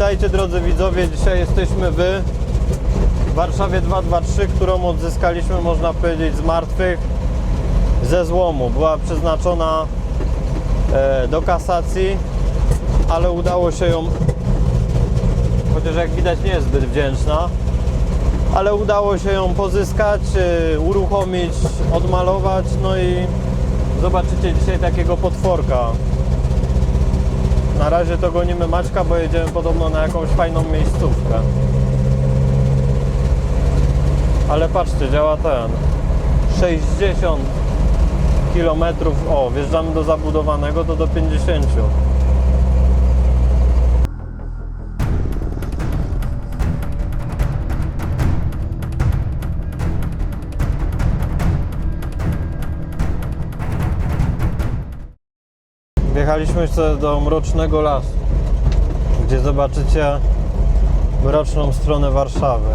Witajcie drodzy widzowie, dzisiaj jesteśmy w Warszawie 223, którą odzyskaliśmy można powiedzieć z martwych ze złomu. Była przeznaczona e, do kasacji, ale udało się ją, chociaż jak widać nie jest zbyt wdzięczna, ale udało się ją pozyskać, e, uruchomić, odmalować, no i zobaczycie dzisiaj takiego potworka. Na razie to gonimy Maćka, bo jedziemy podobno na jakąś fajną miejscówkę. Ale patrzcie, działa ten 60 km. O, wjeżdżamy do zabudowanego, to do 50. Wjechaliśmy sobie do mrocznego lasu, gdzie zobaczycie mroczną stronę Warszawy.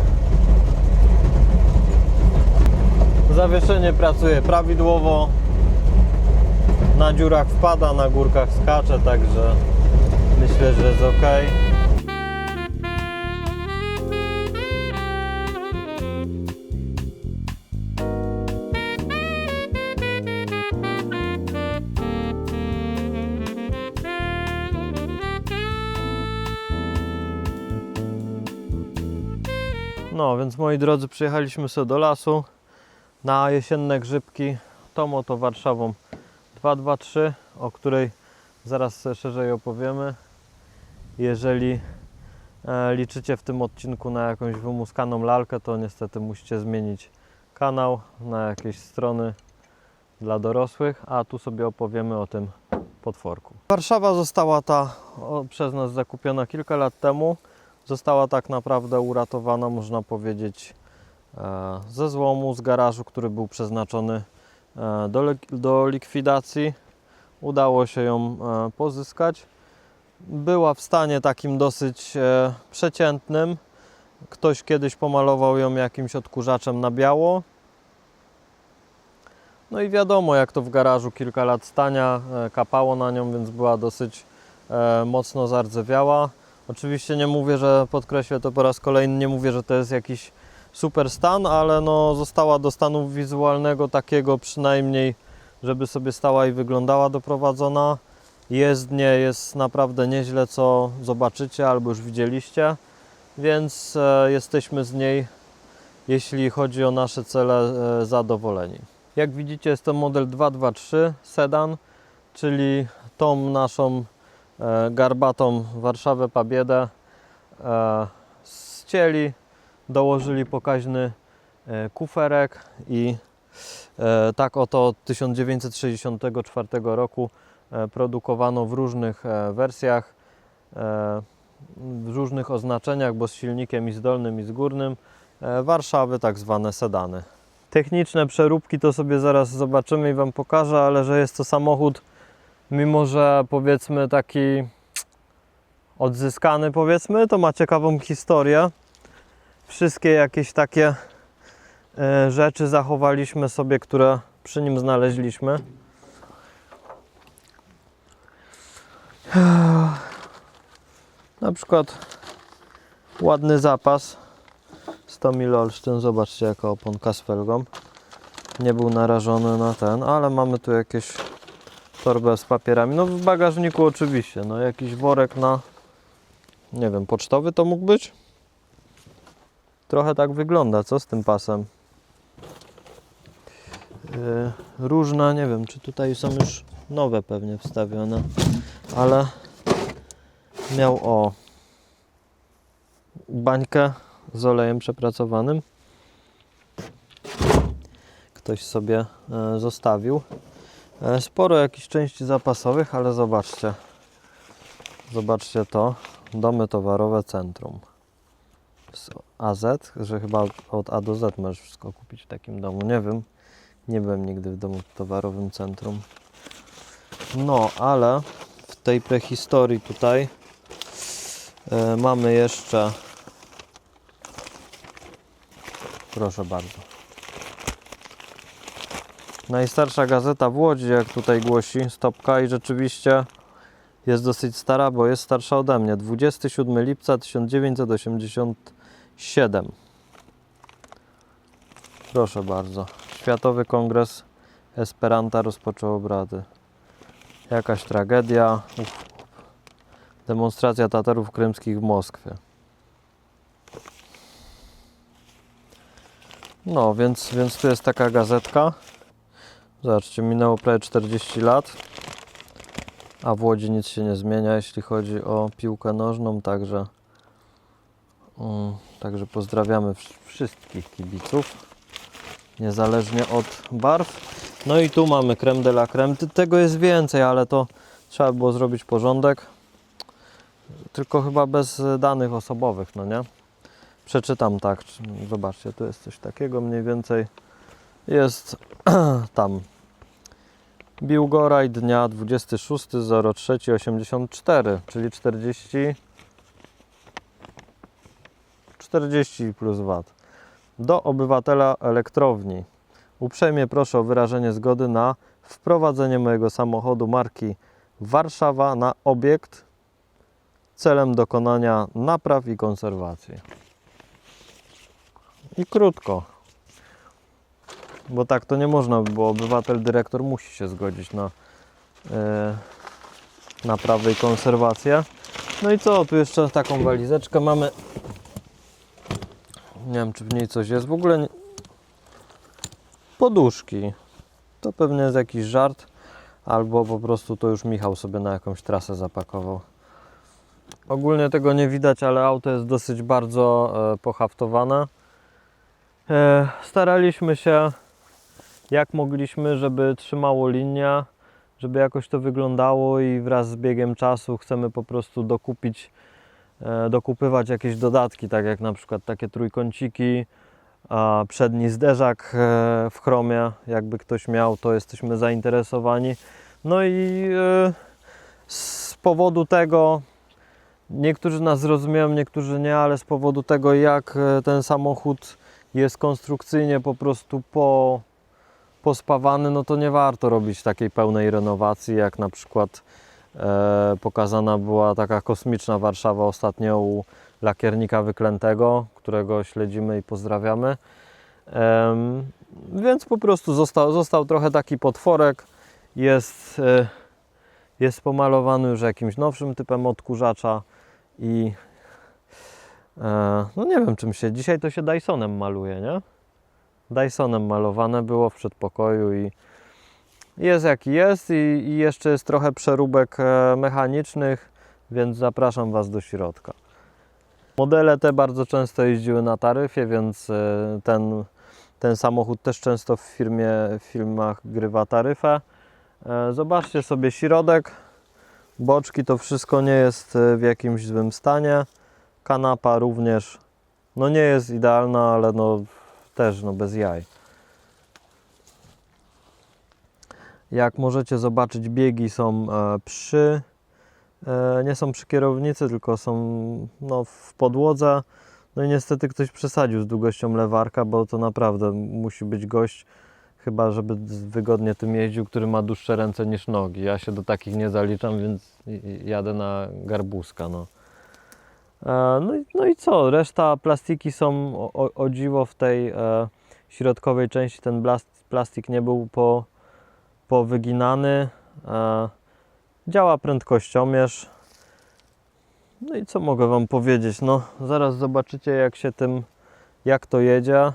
Zawieszenie pracuje prawidłowo. Na dziurach wpada, na górkach skacze, także myślę, że jest ok. No, więc moi drodzy, przyjechaliśmy sobie do lasu na jesienne grzybki. Tą oto Warszawą 223, o której zaraz szerzej opowiemy. Jeżeli e, liczycie w tym odcinku na jakąś wymuskaną lalkę, to niestety musicie zmienić kanał na jakieś strony dla dorosłych, a tu sobie opowiemy o tym potworku. Warszawa została ta przez nas zakupiona kilka lat temu. Została tak naprawdę uratowana, można powiedzieć, e, ze złomu, z garażu, który był przeznaczony e, do, do likwidacji. Udało się ją e, pozyskać. Była w stanie takim dosyć przeciętnym. Ktoś kiedyś pomalował ją jakimś odkurzaczem na biało. No i wiadomo, jak to w garażu kilka lat stania, kapało na nią, więc była dosyć mocno zardzewiała. Oczywiście nie mówię, że podkreślę to po raz kolejny, nie mówię, że to jest jakiś super stan, ale no została do stanu wizualnego takiego przynajmniej, żeby sobie stała i wyglądała doprowadzona. Jezdnie jest naprawdę nieźle, co zobaczycie albo już widzieliście, więc e, jesteśmy z niej, jeśli chodzi o nasze cele, e, zadowoleni. Jak widzicie jest to model 223 sedan, czyli tą naszą garbatą Warszawę Pabiedę e, ścięli, dołożyli pokaźny e, kuferek i e, tak oto od 1964 roku e, produkowano w różnych e, wersjach, e, w różnych oznaczeniach, bo z silnikiem i z dolnym i z górnym e, Warszawy tak zwane sedany. Techniczne przeróbki to sobie zaraz zobaczymy i Wam pokażę, ale że jest to samochód mimo że powiedzmy taki odzyskany powiedzmy, to ma ciekawą historię. Wszystkie jakieś takie e, rzeczy zachowaliśmy sobie, które przy nim znaleźliśmy. Na przykład ładny zapas 100 mil Olsztyn, zobaczcie jaka oponka z felgą. Nie był narażony na ten, ale mamy tu jakieś torbę z papierami. No w bagażniku oczywiście, no jakiś worek na nie wiem, pocztowy to mógł być? Trochę tak wygląda, co z tym pasem? Yy, różne, nie wiem, czy tutaj są już nowe pewnie wstawione, ale miał o bańkę z olejem przepracowanym. Ktoś sobie e, zostawił. E, Sporo jakichś części zapasowych, ale zobaczcie. Zobaczcie to. Domy towarowe centrum. Z AZ, że chyba od A do Z możesz wszystko kupić w takim domu. Nie wiem. Nie byłem nigdy w domu towarowym centrum. No, ale w tej prehistorii tutaj e, mamy jeszcze. Proszę bardzo. Najstarsza gazeta w Łodzi, jak tutaj głosi Stopka i rzeczywiście jest dosyć stara, bo jest starsza ode mnie. 27 lipca 1987. Proszę bardzo. Światowy Kongres Esperanta rozpoczął obrady. Jakaś tragedia. Uf. Demonstracja Tatarów krymskich w Moskwie. No, więc, więc tu jest taka gazetka. Zobaczcie, minęło prawie 40 lat, a w Łodzi nic się nie zmienia, jeśli chodzi o piłkę nożną, także, mm, także pozdrawiamy wsz- wszystkich kibiców, niezależnie od barw. No i tu mamy creme de la creme. Tego jest więcej, ale to trzeba było zrobić porządek. Tylko chyba bez danych osobowych, no nie? Przeczytam tak, zobaczcie, tu jest coś takiego mniej więcej. Jest tam Biłgoraj dnia 26.03.84, czyli 40 40 plus VAT. Do obywatela elektrowni. Uprzejmie proszę o wyrażenie zgody na wprowadzenie mojego samochodu marki Warszawa na obiekt celem dokonania napraw i konserwacji. I krótko. Bo tak to nie można, bo obywatel, dyrektor musi się zgodzić na e, naprawę i konserwację. No i co, tu jeszcze taką walizeczkę mamy. Nie wiem, czy w niej coś jest. W ogóle nie... poduszki. To pewnie jest jakiś żart, albo po prostu to już Michał sobie na jakąś trasę zapakował. Ogólnie tego nie widać, ale auto jest dosyć bardzo e, pohaftowane. E, staraliśmy się jak mogliśmy, żeby trzymało linia, żeby jakoś to wyglądało i wraz z biegiem czasu chcemy po prostu dokupić, e, dokupywać jakieś dodatki, tak jak na przykład takie trójkąciki, a przedni zderzak e, w chromie, jakby ktoś miał, to jesteśmy zainteresowani. No i e, z powodu tego niektórzy nas zrozumieją, niektórzy nie, ale z powodu tego jak ten samochód jest konstrukcyjnie po prostu po, pospawany, no to nie warto robić takiej pełnej renowacji, jak na przykład e, pokazana była taka kosmiczna Warszawa ostatnio u lakiernika wyklętego, którego śledzimy i pozdrawiamy. Em, więc po prostu został, został trochę taki potworek, jest, e, jest pomalowany już jakimś nowszym typem odkurzacza i e, no nie wiem czym się, dzisiaj to się Dysonem maluje, nie? Dysonem malowane było w przedpokoju i jest jaki jest i, i jeszcze jest trochę przeróbek e, mechanicznych, więc zapraszam Was do środka. Modele te bardzo często jeździły na taryfie, więc e, ten, ten samochód też często w, firmie, w filmach grywa taryfę. E, Zobaczcie sobie środek, boczki, to wszystko nie jest w jakimś złym stanie. Kanapa również, no nie jest idealna, ale no też no bez jaj. Jak możecie zobaczyć, biegi są e, przy, e, nie są przy kierownicy, tylko są no, w podłodze. No i niestety ktoś przesadził z długością lewarka, bo to naprawdę musi być gość, chyba żeby wygodnie tym jeździł, który ma dłuższe ręce niż nogi. Ja się do takich nie zaliczam, więc jadę na garbuska. No. E, No i, no i co? Reszta plastiki są o, o, dziwo w tej e, środkowej części. Ten blast, plastik nie był po, powyginany. E, działa prędkościomierz. No i co mogę Wam powiedzieć? No, zaraz zobaczycie, jak się tym, jak to jedzie.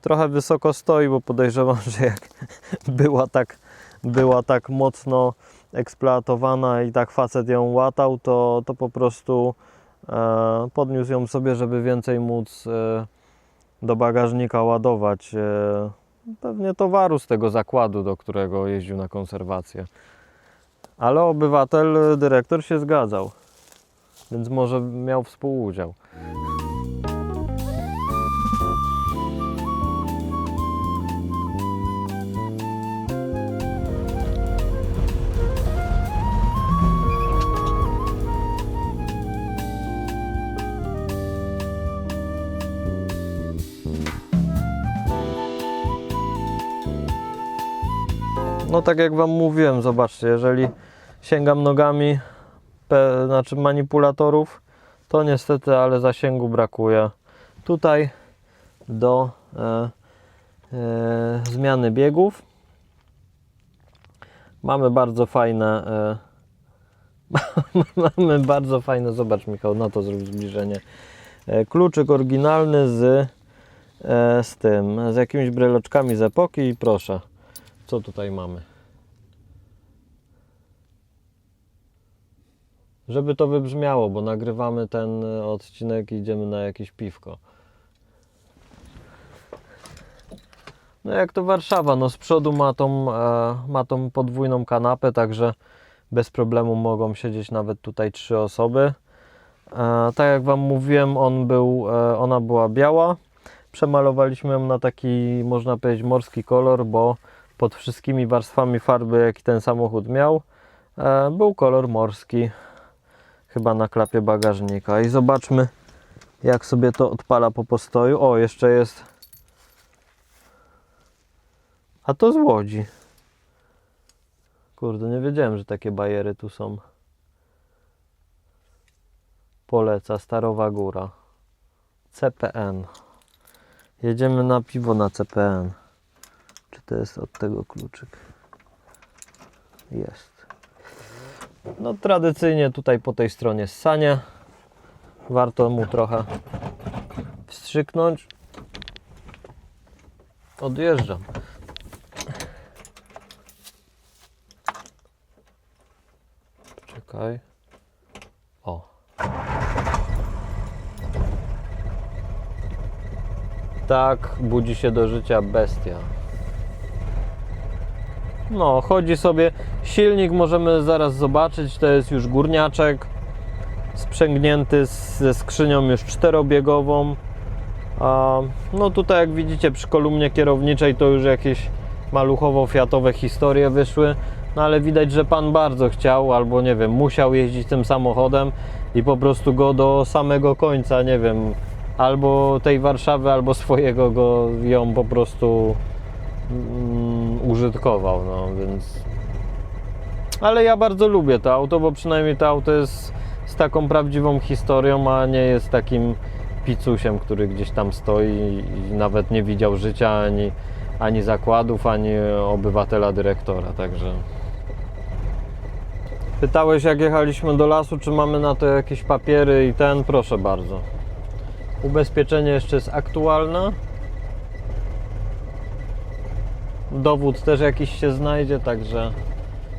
Trochę wysoko stoi, bo podejrzewam, że jak była tak, była tak mocno eksploatowana i tak facet ją łatał, to, to po prostu podniósł ją sobie, żeby więcej móc e, do bagażnika ładować e, pewnie towaru z tego zakładu, do którego jeździł na konserwację. Ale obywatel, e, dyrektor się zgadzał, więc może miał współudział. No tak jak Wam mówiłem, zobaczcie, jeżeli sięgam nogami pe, znaczy manipulatorów, to niestety, ale zasięgu brakuje. Tutaj do e, e, zmiany biegów mamy bardzo fajne e, mamy bardzo fajne, zobacz Michał, na to zrób zbliżenie. E, kluczyk oryginalny z, e, z tym, z jakimiś breloczkami z epoki i proszę, co tutaj mamy. Żeby to wybrzmiało, bo nagrywamy ten e, odcinek i idziemy na jakieś piwko. No jak to Warszawa, no z przodu ma tą, e, ma tą podwójną kanapę, także bez problemu mogą siedzieć nawet tutaj trzy osoby. E, tak jak Wam mówiłem, on był, e, ona była biała. Przemalowaliśmy ją na taki, można powiedzieć, morski kolor, bo pod wszystkimi warstwami farby, jaki ten samochód miał, e, był kolor morski. Chyba na klapie bagażnika. I zobaczmy, jak sobie to odpala po postoju. O, jeszcze jest. A to z Łodzi. Kurde, nie wiedziałem, że takie bajery tu są. Poleca, Starowa Góra. CPN. Jedziemy na piwo na CPN. Czy to jest od tego kluczyk? Jest. No tradycyjnie tutaj po tej stronie ssanie. Warto mu trochę wstrzyknąć. Odjeżdżam. Czekaj. O. Tak budzi się do życia bestia. No, chodzi sobie. Silnik możemy zaraz zobaczyć. To jest już górniaczek. Sprzęgnięty z- ze skrzynią już czterobiegową. A, no tutaj jak widzicie przy kolumnie kierowniczej to już jakieś maluchowo-fiatowe historie wyszły. No ale widać, że pan bardzo chciał, albo nie wiem, musiał jeździć tym samochodem i po prostu go do samego końca, nie wiem, albo tej Warszawy, albo swojego go ją po prostu mm, użytkował, no więc. Ale ja bardzo lubię to auto, bo przynajmniej to auto jest z taką prawdziwą historią, a nie jest takim picusiem, który gdzieś tam stoi i nawet nie widział życia ani, ani zakładów, ani obywatela dyrektora, także. Pytałeś, jak jechaliśmy do lasu, czy mamy na to jakieś papiery i ten, proszę bardzo. Ubezpieczenie jeszcze jest aktualne. Dowód też jakiś się znajdzie, także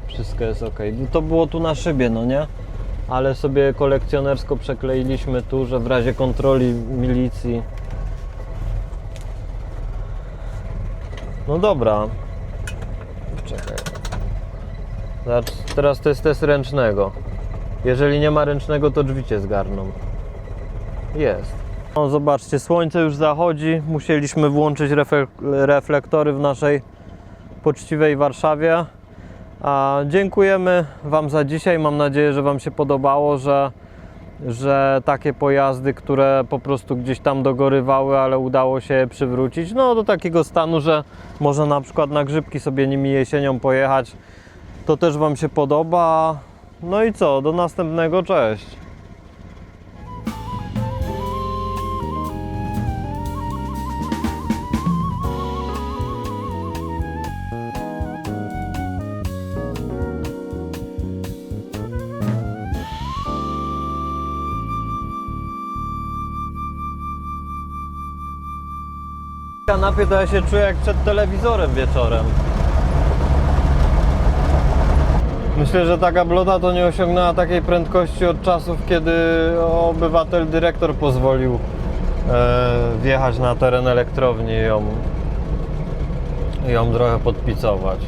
wszystko jest ok. To było tu na szybie, no nie? Ale sobie kolekcjonersko przekleiliśmy tu, że w razie kontroli milicji. No dobra. Czekaj. Zobacz, teraz to jest test ręcznego. Jeżeli nie ma ręcznego, to drzwi cię zgarną. Jest. No, zobaczcie, słońce już zachodzi. Musieliśmy włączyć reflektory w naszej poczciwej Warszawie. A dziękujemy Wam za dzisiaj. Mam nadzieję, że Wam się podobało, że, że takie pojazdy, które po prostu gdzieś tam dogorywały, ale udało się je przywrócić, no do takiego stanu, że można na przykład na grzybki sobie nimi jesienią pojechać. To też Wam się podoba. No i co? Do następnego. Cześć. Kanapie to ja się czuję jak przed telewizorem wieczorem. Myślę, że taka blota to nie osiągnęła takiej prędkości od czasów, kiedy obywatel dyrektor pozwolił e, wjechać na teren elektrowni i ją, ją trochę podpicować.